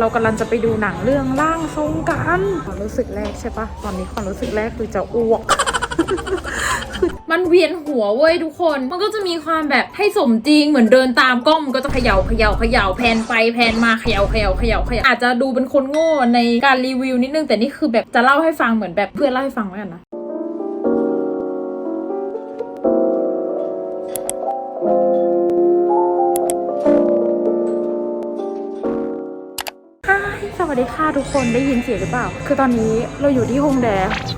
เรากำลังจะไปดูหนังเรื่องร่างทรงกันความรู้สึกแรกใช่ปะตอนนี้ความรู้สึกแรกคือจะอ้วกมันเวียนหัวเว้ยทุกคน มันก็จะมีความแบบให้สมจริงเหมือนเดินตามกล้องมันก็จะเขย่าเขย่าเขย่าแพนไปแพนมาเขย่าเขย่าเขย่าเขย่าอาจจะดูเป็นคนโง่ในการรีวิวนิดนึงแต่นี่คือแบบจะเล่าให้ฟังเหมือนแบบเพื่อนเล่าให้ฟังแล้วกันนะ ดีค่ะทุกคนได้ยินเสียงหรือเปล่า คือตอนนี้เราอยู่ที่ฮงแด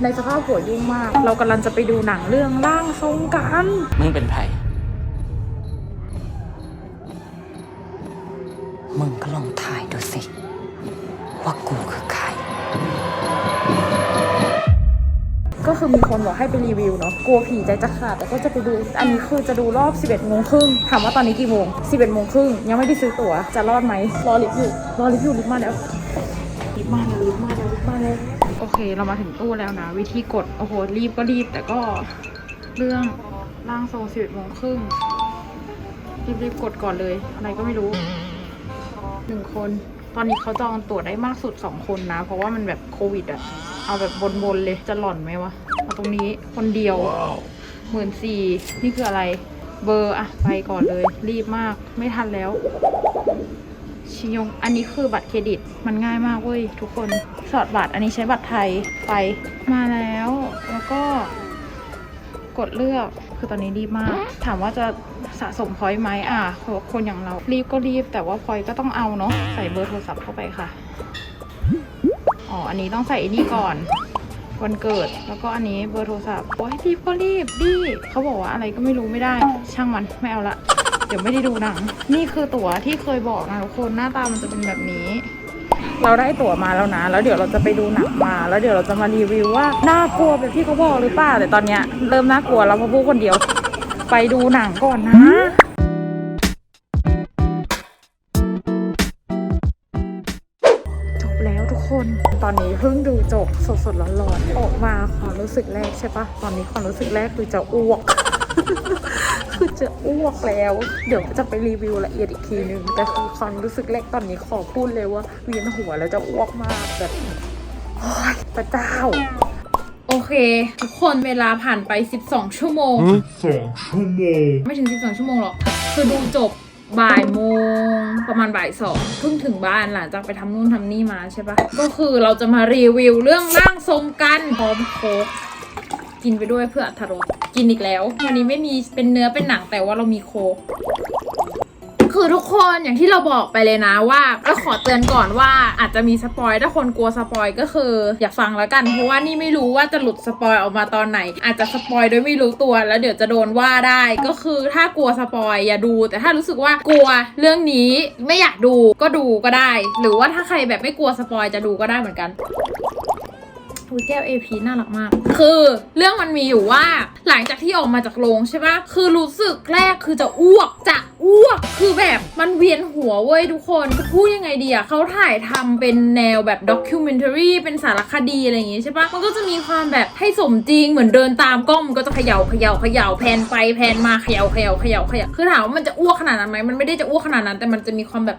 ในสภาพหัวยุ่งมาก เรากำลังจะไปดูหนังเรื่องร่างทรงกันมึงเป็นไผ่มึงก็ลองถ่ายดูสิ ว่ากูคือใคร ก็คือมีคนบอกให้ไปรีวิวเนาะกลัวผีใจจะขาดแต่ก็จะไปดู อันนี้คือจะดูรอบ 11โมงครึ่งถามว่าตอนนี้กี่โมง 11โมงครึ่งยังไม่ได้ซื้อตั๋วจะรอดไหมรอลิฟต์อยู่รอลิฟต์อยู่ลิฟต์มาแล้วลิฟต์ มาแล้วลิฟต์มาแล้วลิฟต์มาแล้วโอเค เรามาถึงตู้แล้วนะ วิธีกด โอ้โห รีบก็รีบ แต่ก็เรื่องร่างโซ11โมงครึ่งรีบๆกดก่อนเลย อะไรก็ไม่รู้หนึ่งคน ตอนนี้เขาจองตั๋วได้มากสุดสองคนนะ เพราะว่ามันแบบโควิดอะเอาแบบบนๆเลยจะหล่อนไหมวะเอาตรงนี้คนเดียวหมื่นสี่นี่คืออะไร เบอร์อะไปก่อนเลย รีบมากไม่ทันแล้ว ชิยง อันนี้คือบัตรเครดิต มันง่ายมากเว้ยทุกคนสอดบัตร อันนี้ใช้บัตรไทยไปมาแล้ว แล้วก็ กดเลือก คือตอนนี้รีบมาก ถามว่าจะสะสมพอยต์ไหมอะ คนอย่างเรา รีบก็รีบ แต่ว่าพอยต์ก็ต้องเอาเนาะ ใส่เบอร์โทรศัพท์เข้าไปค่ะ อ๋อ อันนี้ต้องใส่อันนี้ก่อนวันเกิดแล้วก็อันนี้เบอร์โทรศัพท์โอ้ยรีบก็รีบดิเขาบอกว่าอะไรก็ไม่รู้ไม่ได้ ช่างมันไม่เอาละ เดี๋ยวไม่ได้ดูหนัง นี่คือตั๋วที่เคยบอกนะทุกคนหน้าตามันจะเป็นแบบนี้ เราได้ตั๋วมาแล้วนะ แล้วเดี๋ยวเราจะไปดูหนังมา แล้วเดี๋ยวเราจะมารีวิวว่าน่ากลัวแบบที่เขาบอกหรือเปล่าแต่ตอนเนี้ยเริ่มน่ากลัวแล้วเพราะพูดคนเดียว ไปดูหนังก่อนนะจบแล้วทุกคนตอนนี้เพิ่งดูจบสดๆร้อนๆออกมาความรู้สึกแรกใช่ปะตอนนี้ความรู้สึกแรกคือจะอ้วก คือจะอ้วกแล้ว เดี๋ยวจะไปรีวิวละเอียดอีกทีนึง แต่คือความรู้สึกแรกตอนนี้ขอพูดเลยว่าเวียนหัวแล้วจะอ้วกมากแบบโอ๊ยพระเจ้า โอเค ทุกคนเวลาผ่านไป 12 ชั่วโมงสองชั่วโมง ไม่ถึง 12 ชั่วโมงหรอก คือดูจบบ่ายโมงประมาณบ่ายสองเพิ่งถึงบ้านหลังจากไปทำนู่นทำนี่มาใช่ปะก็คือเราจะมารีวิวเรื่องร่างทรงกันพร้อมโค้กกินไปด้วยเพื่ออรรถรส กินอีกแล้ว วันนี้ไม่มีเป็นเนื้อเป็นหนังแต่ว่าเรามีโคกคือทุกคนอย่างที่เราบอกไปเลยนะว่าก็ขอเตือนก่อนว่าอาจจะมีสปอยถ้าคนกลัวสปอยก็คือ อย่าฟังแล้วกัน เพราะว่านี่ไม่รู้ว่าจะหลุดสปอยออกมาตอนไหน อาจจะสปอยโดยไม่รู้ตัวแล้วเดี๋ยวจะโดนว่าได้ก็คือถ้ากลัวสปอยอย่าดู แต่ถ้ารู้สึกว่ากลัวเรื่องนี้ไม่อยากดูก็ดูก็ได้ หรือว่าถ้าใครแบบไม่กลัวสปอยจะดูก็ได้เหมือนกัน อุ้ยแก้ว AP น่ารักมาก คือเรื่องมันมีอยู่ว่า หลังจากที่ออกมาจากโรงใช่ปะคือรู้สึกแรกคือจะอ้วกจะอ้วก คือแบบมันเวียนหัวเว้ยทุกคนจะพูดยังไงดีอะเขาถ่ายทำเป็นแนวแบบด็อกิ m e n t a r y เป็นสารคดีอะไรอย่างงี้ใช่ปะมันก็จะมีความแบบให้สมจริงเหมือนเดินตามกล้องมันก็จะเขย่าเขย่าเขย่าแพนไปแพนมาเขย่าเขย่าเขย่าเขย่าคือถามว่ามันจะอ้วกขนาดนั้นไหมมันไม่ได้จะอ้วกขนาดนั้นแต่มันจะมีความแบบ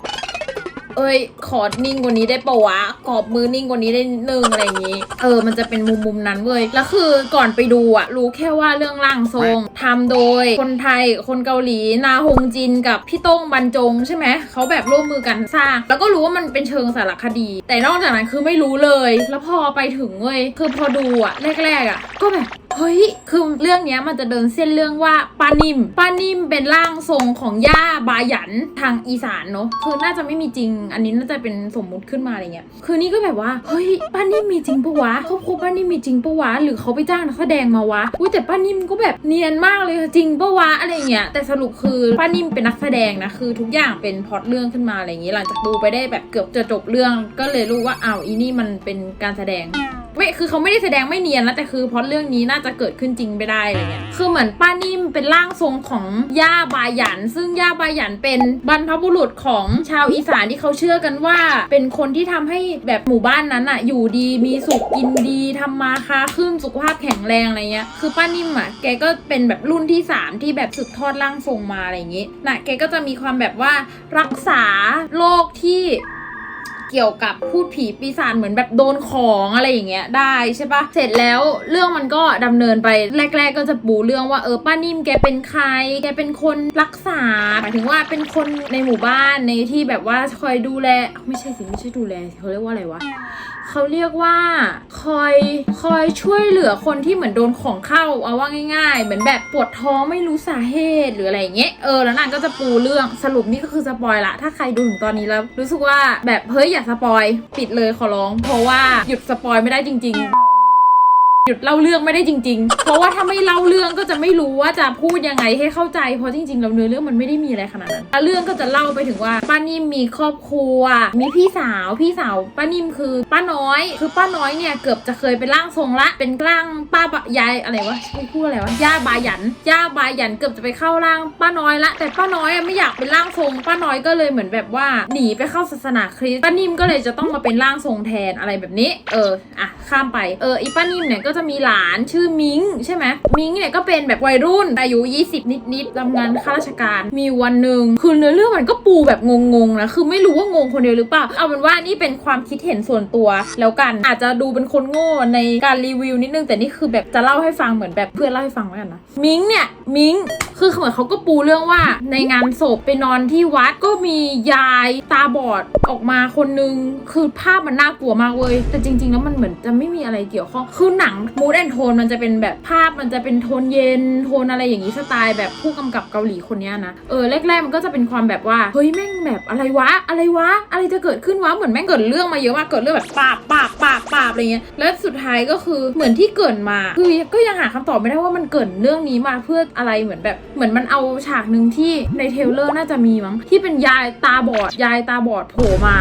เอ้ยขอนิ่งกว่านี้ได้ปะวะกรอบมือนิ่งกว่านี้ได้นิดนึงอะไรอย่างงี้ เออ มันจะเป็นมุมมุมๆนั้นเว้ยแล้วคือก่อนไปดูอะรู้แค่ว่าเรื่องร่างทรงทำโดยคนไทยคนเกาหลีนาฮงจินกับพี่โต้งบรรจงใช่ไหมเขาแบบร่วมมือกันสร้าง แล้วก็รู้ว่ามันเป็นเชิงสารคดี แต่นอกจากนั้นคือไม่รู้เลย แล้วพอไปถึงเว้ยคือพอดูอะแรกๆอะก็แบบเฮ้ย คือเรื่องนี้มันจะเดินเส้นเรื่องว่าป้านิ่มป้านิ่มเป็นร่างทรงของย่าบาหยันทางอีสานเนอะคือน่าจะไม่มีจริง อันนี้น่าจะเป็นสมมุติขึ้นมาอะไรเงี้ย คือนี่ก็แบบว่าเฮ้ยป้านิ่มมีจริงปะวะครอบครัวป้านิ่มมีจริงปะวะหรือเขาไปจ้างนักแสดงมาวะอุ้ยแต่ป้านิ่มก็แบบเนียนมากเลยจริงปะวะอะไรเงี้ยแต่สรุปคือป้านิ่มเป็นนักแสดงนะคือทุกอย่างเป็นพล็อตเรื่องขึ้นมาอะไรอย่างงี้หลังจากดูไปได้แบบเกือบจะจบเรื่องก็เลยรู้ว่าอ้าวอีนี่มันเป็นการแสดงไม่คือเขาไม่ได้แสดงไม่เนียนนะแต่คือเพราะเรื่องนี้น่าจะเกิดขึ้นจริงไม่ได้อะไรเงี้ยคือเหมือนป้านิ่มเป็นร่างทรงของย่าบายัน ซึ่งย่าบายันเป็นบรรพบุรุษของชาวอีสานที่เขาเชื่อกันว่า เป็นคนที่ทำให้แบบหมู่บ้านนั้นอะอยู่ดีมีสุขกินดีทำมาค้าขึ้นสุขภาพแข็งแรงอะไรเงี้ยคือป้านิ่มอะแกก็เป็นแบบรุ่นที่สามที่แบบสืบทอดร่างทรงมาอะไรอย่างงี้นะแกก็จะมีความแบบว่ารักษาโรคที่ เกี่ยวกับพูดผีปีศาจเหมือนแบบโดนของอะไรอย่างเงี้ยได้ใช่ปะเสร็จแล้วเรื่องมันก็ดำเนินไปแรก ๆ ก็จะปูเรื่องว่าเออป้านิ่มแกเป็นใคร แกเป็นคนรักษาหมายถึงว่าเป็นคนในหมู่บ้านในที่แบบว่าคอยดูแลไม่ใช่สิไม่ใช่ดูแลเขาเรียกว่าอะไรวะเขาเรียกว่าคอยคอยช่วยเหลือคนที่เหมือนโดนของเข้าเอาว่าง่าย ๆ เหมือนแบบปวดท้องไม่รู้สาเหตุหรืออะไรอย่างเงี้ยเออแล้วนางก็จะปูเรื่องสรุปนี่ก็คือสปอยละถ้าใครดูถึงตอนนี้แล้วรู้สึกว่าแบบเฮ้ยอย่าสปอยปิดเลยขอร้อง เพราะว่าหยุดสปอยไม่ได้จริง ๆ หยุดเล่าเรื่องไม่ได้จริง ๆ เพราะว่าถ้าไม่เล่าเรื่องก็จะไม่รู้ว่าจะพูดยังไงให้เข้าใจ เพราะจริงๆแล้วเนื้อเรื่องมันไม่ได้มีอะไรขนาดนั้นแล้วเรื่องก็จะเล่าไปถึงว่าป้านิ่มมีครอบครัว มีพี่สาว พี่สาวป้านิ่มคือป้าน้อย คือป้าน้อยเนี่ยเกือบจะเคยเป็นร่างทรงละ เป็นร่างป้าบะยายอะไรวะใช่พูดอะไรวะ ย่าบายัน ย่าบายันเกือบจะไปเข้าร่างป้าน้อยละ แต่ป้าน้อยอะไม่อยากเป็นร่างทรง ป้าน้อยก็เลยเหมือนแบบว่าหนีไปเข้าศาสนาคริสต์ ป้านิ่มก็เลยจะต้องมาเป็นร่างทรงแทนอะไรแบบนี้ เออ อะ ข้ามไป เออ อีป้านิ่มเนี่ยก็จะมีหลานชื่อมิงใช่ไหมมิงเนี่ยก็เป็นแบบวัยรุ่นอายุ 20 นิดๆทำงานข้าราชการ มีวันหนึ่งคือเนื้อเรื่องมันก็ปูแบบงงๆนะคือไม่รู้ว่างงคนเดียวหรือเปล่าเอาเป็นว่านี่เป็นความคิดเห็นส่วนตัว แล้วกันอาจจะดูเป็นคนโง่ในการรีวิวนิดนึงแต่นี่คือแบบจะเล่าให้ฟังเหมือนแบบเพื่อนเล่าให้ฟังแล้วกันนะมิงเนี่ยมิงคือเหมือนเขาก็ปูเรื่องว่าในงานศพไปนอนที่วัดก็มียายตาบอดออกมาคนนึง คือภาพมันน่ากลัวมากเว้ยแต่จริง ๆ แล้วมันเหมือนจะไม่มีอะไรเกี่ยวข้องคือหนังมูดแอนโทนมันจะเป็นแบบภาพมันจะเป็นโทนเย็น โทนอะไรอย่างนี้สไตล์แบบผู้กำกับเกาหลีคนเนี้ยนะ เออแรกๆมันก็จะเป็นความแบบว่า เฮ้ยแม่งแบบอะไรวะ อะไรวะ อะไรจะเกิดขึ้นวะ เหมือนแม่งเกิดเรื่องมาเยอะมาก เกิดเรื่องแบบปาบปาบปาบปาบอะไรเงี้ย แล้วสุดท้ายก็คือเหมือนที่เกิดมา คือก็ยังหาคำตอบไม่ได้ว่ามันเกิดเรื่องนี้มาเพื่ออะไรเหมือนแบบ เหมือนมันเอาฉากหนึ่งที่ในเทเลอร์น่าจะมีมั้งที่เป็นยายตาบอดยายตาบอดโผล่มา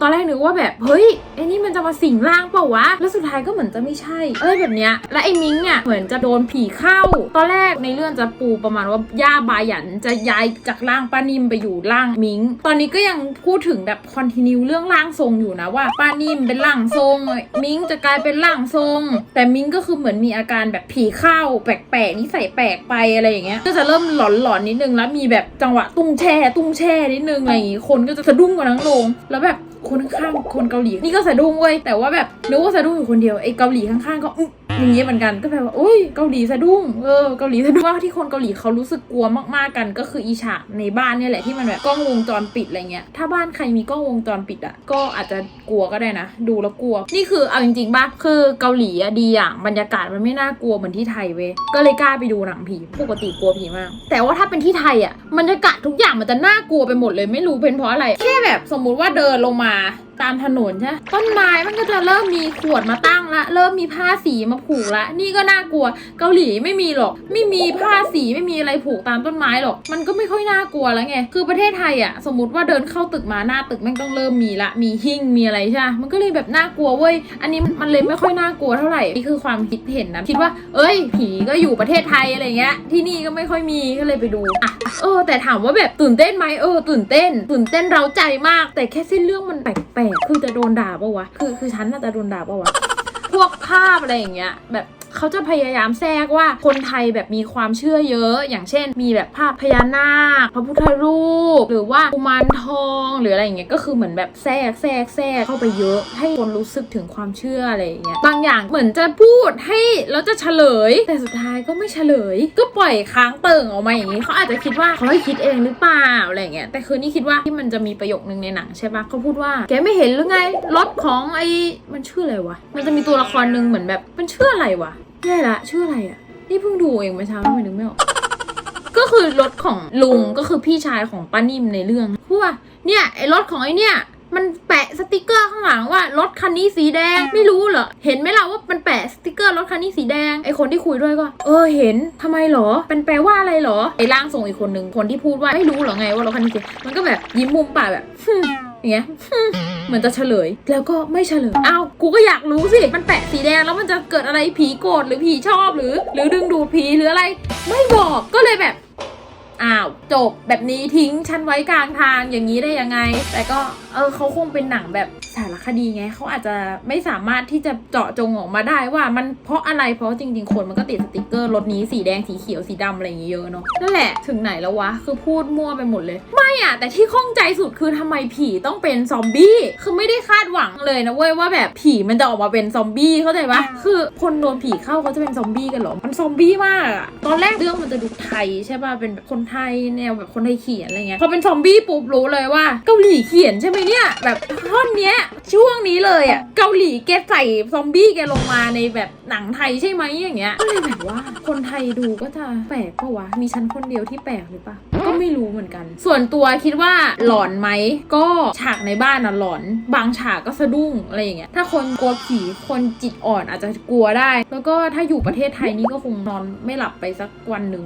ตอนแรกนึกว่าแบบเฮ้ยไอ้นี่มันจะมาสิงร่างเปล่าวะ แล้วสุดท้ายก็เหมือนจะไม่ใช่อะไรแบบเนี้ย และไอ้มิงเนี่ยเหมือนจะโดนผีเข้า ตอนแรกในเรื่องจะปูประมาณว่าย่าบายันจะย้ายจากร่างป้านิมไปอยู่ร่างมิง ตอนนี้ก็ยังพูดถึงแบบคอนติเนียเรื่องร่างทรงอยู่นะว่าป้านิมเป็นร่างทรง มิงจะกลายเป็นร่างทรง แต่มิงก็คือเหมือนมีอาการแบบผีเข้าแปลกๆนิสัยแปลกไปอะไรอย่างเงี้ย ก็จะเริ่มหลอนๆนิดนึงแล้วมีแบบจังหวะตุ้งแช่ตุ้งแช่นิดนึงอะไรอย่างงี้คนก็จะสะดุ้งกันทั้งโรงแล้วแบบ คนข้างๆคนเกาหลี นี่ก็สะดุ้งเว้ยแต่ว่าแบบนึกว่าสะดุ้งอยู่คนเดียวไอ้เกาหลีข้างๆก็ อย่างเงี้ยเหมือนกันก็แปลว่าโอ้ยเกาหลีสะดุ้งเออเกาหลีสะดุ้งว่าที่คนเกาหลีเขารู้สึกกลัวมากๆกัน ก็คืออีฉากในบ้านเนี่ยแหละที่มันแบบกล้องวงจรปิดอะไรเงี้ยถ้าบ้านใครมีกล้องวงจรปิดอะก็อาจจะกลัวก็ได้นะ ดูแล้วกลัว นี่คือเอาจริงๆป่ะคือเกาหลีอะดีอย่างบรรยากาศมันไม่น่ากลัวเหมือนที่ไทยเว้ยก็เลยกล้าไปดูหนังผีปกติกลัวผีมาก แต่ว่าถ้าเป็นที่ไทยอะบรรยากาศทุกอย่างมันจะน่ากลัวไปหมดเลยไม่รู้เป็นเพราะอะไร แค่แบบสมมุติว่าเดินลงมา ตามถนนใช่ต้นไม้มันก็จะเริ่มมีขวดมาตั้งละ เริ่มมีผ้าสีมาผูกละ นี่ก็น่ากลัว เกาหลีไม่มีหรอก ไม่มีผ้าสีไม่มีอะไรผูกตามต้นไม้หรอก มันก็ไม่ค่อยน่ากลัวแล้วไง คือประเทศไทยอะสมมติว่าเดินเข้าตึกมาหน้าตึกแม่งต้องเริ่มมีละ มีหิ้งมีอะไรใช่ มันก็เลยแบบน่ากลัวเว้ย อันนี้มันเลยไม่ค่อยน่ากลัวเท่าไหร่ นี่คือความคิดเห็นนะ คิดว่า เอ้ย ผีก็อยู่ประเทศไทยอะไรเงี้ย ที่นี่ก็ไม่ค่อยมี ก็เลยไปดูอะเออ แต่ถามว่าแบบตื่นเต้นไหมเออ ตื่นเต้น ตื่นเต้นเร้าใจมาก แต่แค่เส้นเรื่องมันแปลกคือจะโดนด่าปะวะ คือคือฉันน่าจะโดนด่าปะวะ พวกภาพอะไรอย่างเงี้ย แบบ เขาจะพยายามแทรกว่าคนไทยแบบมีความเชื่อเยอะ อย่างเช่น มีแบบภาพพญานาค พระพุทธรูป หรือว่ากุมารทองหรืออะไรอย่างเงี้ยก็คือเหมือนแบบแทรกแทรกแทรกเข้าไปเยอะ ให้คนรู้สึกถึงความเชื่ออะไรอย่างเงี้ยบางอย่างเหมือนจะพูดให้แล้วจะเฉลย แต่สุดท้ายก็ไม่เฉลย ก็ปล่อยค้างเติ่งออกมาอย่างงี้เขาอาจจะคิดว่าเขาให้คิดเองหรือเปล่าอะไรอย่างเงี้ยแต่คือนี่คิดว่าที่มันจะมีประโยคนึงในหนังใช่ปะเขาพูดว่าแกไม่เห็นหรือไงรถของไอ้มันชื่ออะไรวะมันจะมีตัวละครหนึ่งเหมือนแบบมันชื่ออะไรวะ แย่ละชื่ออะไรอะ นี่เพิ่งดูเองเมื่อเช้าทำไมนึกไม่ออกก็คือรถของลุงก็คือพี่ชายของป้านิ่มในเรื่องพูดว่าเนี่ยไอ้รถของไอ้เนี่ย มันแปะสติกเกอร์ข้างหลังว่ารถคันนี้สีแดงไม่รู้เหรอเห็นไหมล่ะว่ามันแปะสติกเกอร์รถคันนี้สีแดงไอคนที่คุยด้วยก็ เออเห็นทำไมเหรอเป็นแปลว่าอะไรเหรอไอร่างทรงอีกคนหนึ่งคนที่พูดว่าไม่รู้เหรอไงว่ารถคันนี้สีมันก็แบบยิ้มมุมปากแบบ อย่างเงี้ยเหมือนจะเฉลย แล้วก็ไม่เฉลยอ้าวกูก็อยากรู้สิ มันแปะสีแดงแล้วมันจะเกิดอะไรผีโกรธหรือผีชอบหรือ หรือดึงดูดผีหรืออะไร ไม่บอกก็เลยแบบอ้าวจบแบบนี้ทิ้งฉันไว้กลางทางอย่างนี้ได้ยังไง แต่ก็เออเขาคงเป็นหนังแบบสา คดีไงเขาอาจจะไม่สามารถที่จะเจาะจงออกมาได้ว่ามันเพราะอะไรเพราะจริงๆ คนมันก็ติดสติกเกอร์รถนี้สีแดงสีเขียวสีดำอะไรอย่างเงี้ยเยอะเนาะนั่นแหละถึงไหนแล้ววะคือพูดมั่วไปหมดเลย ไม่อะแต่ที่ข้องใจสุดคือทำไมผีต้องเป็นซอมบี้คือไม่ได้คาดหวังเลยนะเว้ยว่าแบบผีมันจะออกมาเป็นซอมบี้เข้าใจปะคือคนโดนผีเข้าเขาจะเป็นซอมบี้กันเหรอมันซอมบี้มากอะตอนแรกเรื่องมันจะดูไทยใช่ป่ะเป็นแบบคนไทยแนวแบบคนไทยเขียนอะไรเงี้ยพอเป็นซอมบี้ปุ๊บรู้เลยว่าเกาหลีเขียนใช่ไหมเนี่ยแบบท่อนเนี้ยช่วงนี้เลยอะเกาหลีแกใส่ซอมบี้แกลงมาในแบบหนังไทยใช่ไหมอย่างเงี้ยก็เลยแบบว่าคนไทยดูก็จะแปลกปะวะมีฉันคนเดียวที่แปลกหรือปะก็ไม่รู้เหมือนกัน ส่วนตัวคิดว่าหลอนไหมก็ฉากในบ้านอะหลอน บางฉากก็สะดุ้งอะไรอย่างเงี้ยถ้าคนกลัวผีคนจิตอ่อนอาจจะกลัวได้ แล้วก็ถ้าอยู่ประเทศไทยนี่ก็คงนอนไม่หลับไปสักวันหนึ่ง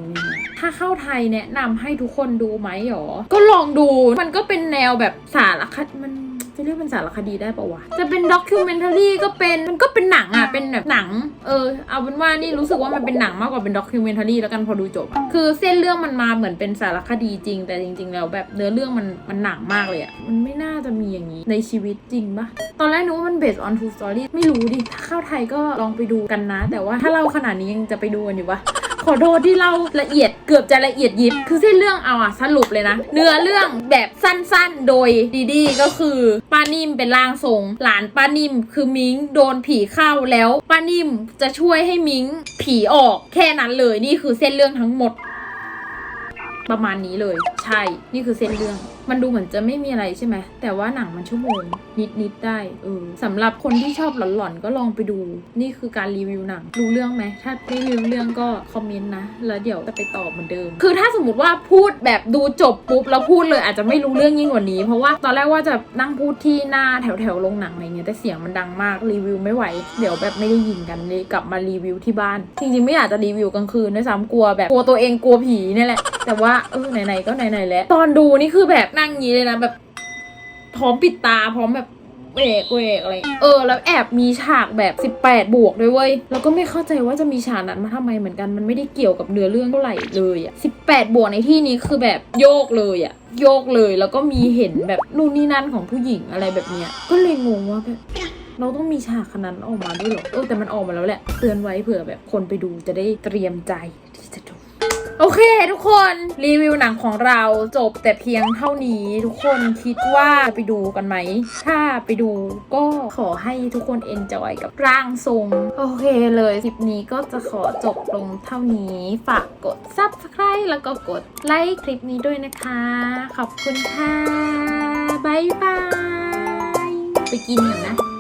ถ้าเข้าไทยแนะนำให้ทุกคนดูไหมหรอก็ลองดูมันก็เป็นแนวแบบสารคดีมัน จะเรียกเป็นสารคดีได้ปะวะ จะเป็นด็อกิวเมนทารีก็เป็น มันก็เป็นหนังอะ เป็นแบบหนัง เออ เอาเป็นว่านี่รู้สึกว่ามันเป็นหนังมากกว่าเป็นด็อกิวเมนทารีแล้วกันพอดูจบอะคือเส้นเรื่องมันมาเหมือนเป็นสารคดีจริง แต่จริง ๆ แล้วแบบเนื้อเรื่องมันมันหนังมากเลยอะ มันไม่น่าจะมีอย่างนี้ในชีวิตจริงปะตอนแรกนึกว่ามัน based on true story ไม่รู้ดิ ถ้าเข้าไทยก็ลองไปดูกันนะ แต่ว่าถ้าเล่าขนาดนี้ยังจะไปดูกันอยู่ปะ ขอโทษที่เล่าละเอียดเกือบจะละเอียดยิบ คือเส้นเรื่องเอาอะสรุปเลยนะ เนื้อเรื่องแบบสั้นๆ โดยดีดีก็คือป้านิ่มเป็นร่างทรง หลานป้านิ่มคือมิงโดนผีเข้าแล้วป้านิ่มจะช่วยให้มิงผีออกแค่นั้นเลยนี่คือเส้นเรื่องทั้งหมด ประมาณนี้เลย ใช่ นี่คือเส้นเรื่อง มันดูเหมือนจะไม่มีอะไรใช่ไหม แต่ว่าหนังมันชั่วโมง นิดๆได้เออสำหรับคนที่ชอบหลอนๆ ก็ลองไปดู นี่คือการรีวิวหนัง รู้เรื่องไหม ถ้าไม่รู้เรื่องก็คอมเมนต์นะ แล้วเดี๋ยวจะไปตอบเหมือนเดิม คือถ้าสมมติว่าพูดแบบดูจบปุ๊บแล้วพูดเลยอาจจะไม่รู้เรื่องยิ่งกว่านี้ เพราะว่าตอนแรกว่าจะนั่งพูดที่หน้าแถวๆโรงหนังอะไรเงี้ย แต่เสียงมันดังมากรีวิวไม่ไหว เดี๋ยวแบบไม่ได้ยินกันเลยกลับมารีวิวที่บ้าน จริงๆไม่อยากจะรีวิวกลางคืนด้วยซ้ำกลัวแบบกลัวตัวเองกลัวผีนี่แหละ แต่ว่าเออไหนๆก็ไหนๆแล้ว ตอนดูนี่คือแบบนั่งอย่างนี้เลยนะแบบพร้อมปิดตาพร้อมแบบเวกเวกอะไร เออ แล้วแอบมีฉากแบบ 18 บวกด้วยเว้ย แล้วก็ไม่เข้าใจว่าจะมีฉากนั้นมาทำไมเหมือนกัน มันไม่ได้เกี่ยวกับเนื้อเรื่องเท่าไหร่เลยอะ18 บวกในที่นี้คือแบบโยกเลยอะโยกเลย แล้วก็มีเห็นแบบนู่นนี่นั่นของผู้หญิงอะไรแบบเนี้ย ก็เลยงงว่าแบบเราต้องมีฉากขนาดนั้นออกมาด้วยเหรอ เออ แต่มันออกมาแล้วแหละ เตือนไว้เผื่อแบบคนไปดูจะได้เตรียมใจที่จะดู โอเคทุกคนรีวิวหนังของเราจบแต่เพียงเท่านี้ทุกคนคิดว่าไปดูกันไหม ถ้าไปดูก็ขอให้ทุกคนเอนจอยกับร่างทรง โอเคเลยคลิปนี้ก็จะขอจบลงเท่านี้ฝากกด subscribe แล้วก็กดไลค์คลิปนี้ด้วยนะคะ ขอบคุณค่ะบายบาย ไปกินก่อนนะ